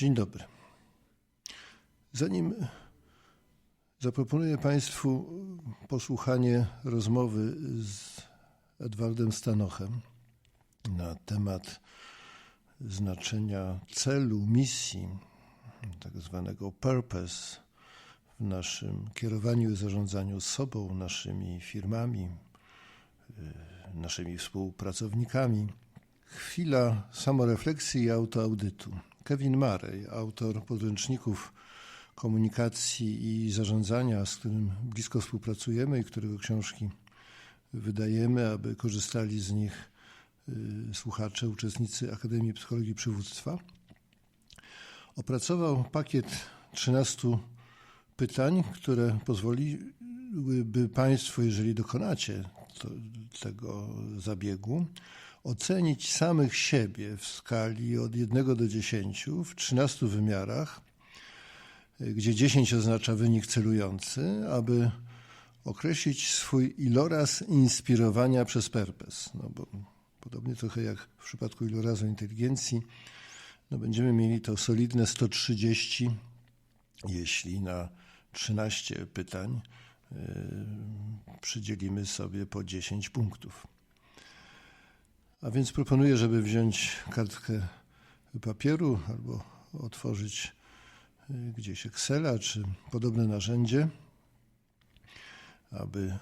Dzień dobry. Zanim zaproponuję Państwu posłuchanie rozmowy z Edwardem Stanochem na temat znaczenia celu, misji, tak zwanego purpose w naszym kierowaniu i zarządzaniu sobą, naszymi firmami, naszymi współpracownikami. Chwila samorefleksji i autoaudytu. Kevin Murray, autor podręczników komunikacji i zarządzania, z którym blisko współpracujemy i którego książki wydajemy, aby korzystali z nich słuchacze, uczestnicy Akademii Psychologii Przywództwa, opracował pakiet 13 pytań, które pozwoliłyby Państwu, jeżeli dokonacie to, tego zabiegu, ocenić samych siebie w skali od 1 do 10 w 13 wymiarach, gdzie 10 oznacza wynik celujący, aby określić swój iloraz inspirowania przez perpes. No bo podobnie trochę jak w przypadku ilorazu inteligencji, no będziemy mieli to solidne 130, jeśli na 13 pytań yy, przydzielimy sobie po 10 punktów. A więc proponuję, żeby wziąć kartkę papieru albo otworzyć gdzieś Excela czy podobne narzędzie, aby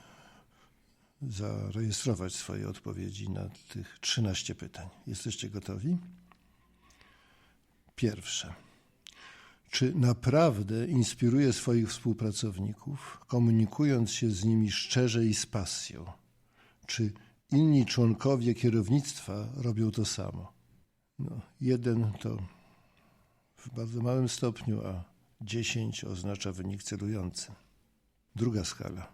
zarejestrować swoje odpowiedzi na tych 13 pytań. Jesteście gotowi? Pierwsze. Czy naprawdę inspiruje swoich współpracowników, komunikując się z nimi szczerze i z pasją? Czy inni członkowie kierownictwa robią to samo? No, jeden to w bardzo małym stopniu, a 10 oznacza wynik celujący. Druga skala.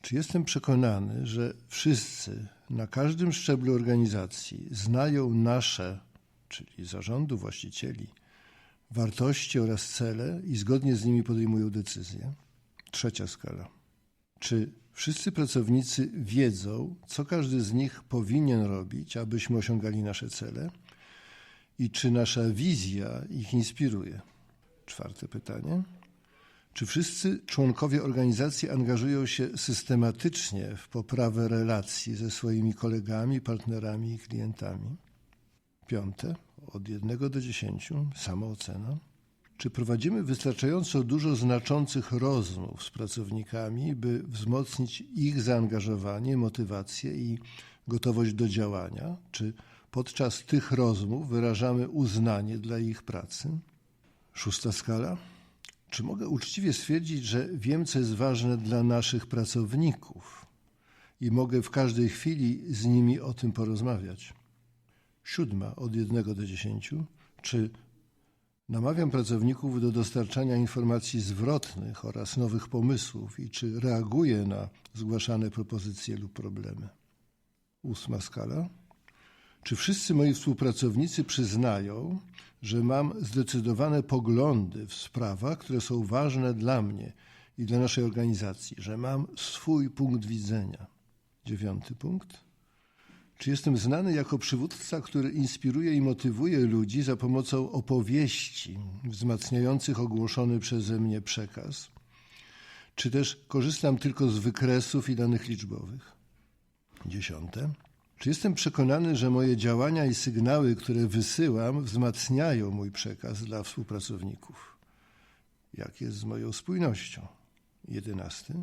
Czy jestem przekonany, że wszyscy na każdym szczeblu organizacji znają nasze, czyli zarządu, właścicieli, wartości oraz cele i zgodnie z nimi podejmują decyzje? Trzecia skala. Czy wszyscy pracownicy wiedzą, co każdy z nich powinien robić, abyśmy osiągali nasze cele? I czy nasza wizja ich inspiruje? Czwarte pytanie. Czy wszyscy członkowie organizacji angażują się systematycznie w poprawę relacji ze swoimi kolegami, partnerami i klientami? Piąte, od jednego do dziesięciu, samoocena. Czy prowadzimy wystarczająco dużo znaczących rozmów z pracownikami, by wzmocnić ich zaangażowanie, motywację i gotowość do działania? Czy podczas tych rozmów wyrażamy uznanie dla ich pracy? Szósta skala. Czy mogę uczciwie stwierdzić, że wiem, co jest ważne dla naszych pracowników i mogę w każdej chwili z nimi o tym porozmawiać? Siódma, od jednego do dziesięciu. Czy namawiam pracowników do dostarczania informacji zwrotnych oraz nowych pomysłów i czy reaguję na zgłaszane propozycje lub problemy? Ósma skala. Czy wszyscy moi współpracownicy przyznają, że mam zdecydowane poglądy w sprawach, które są ważne dla mnie i dla naszej organizacji, że mam swój punkt widzenia? Dziewiąty punkt. Czy jestem znany jako przywódca, który inspiruje i motywuje ludzi za pomocą opowieści wzmacniających ogłoszony przeze mnie przekaz? Czy też korzystam tylko z wykresów i danych liczbowych? Dziesiąte. Czy jestem przekonany, że moje działania i sygnały, które wysyłam, wzmacniają mój przekaz dla współpracowników? Jak jest z moją spójnością? Jedenasty.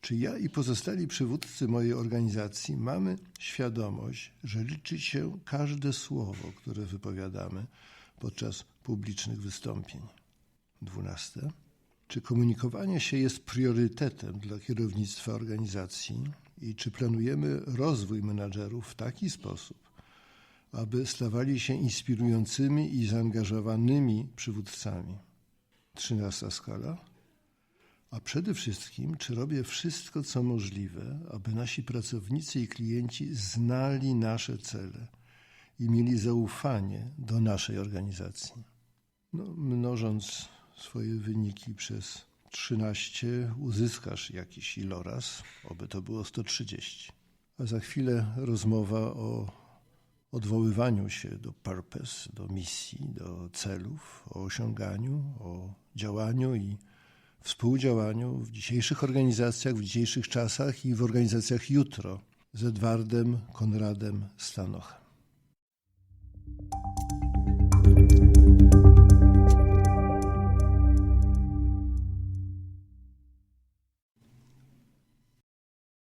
Czy ja i pozostali przywódcy mojej organizacji mamy świadomość, że liczy się każde słowo, które wypowiadamy podczas publicznych wystąpień? Dwunaste. Czy komunikowanie się jest priorytetem dla kierownictwa organizacji i czy planujemy rozwój menadżerów w taki sposób, aby stawali się inspirującymi i zaangażowanymi przywódcami? Trzynasta skala. A przede wszystkim, czy robię wszystko, co możliwe, aby nasi pracownicy i klienci znali nasze cele i mieli zaufanie do naszej organizacji? No, mnożąc swoje wyniki przez 13 uzyskasz jakiś iloraz, oby to było 130. A za chwilę rozmowa o odwoływaniu się do purpose, do misji, do celów, o osiąganiu, o działaniu i współdziałaniu w dzisiejszych organizacjach, w dzisiejszych czasach i w organizacjach jutro z Edwardem Konradem Stanochem.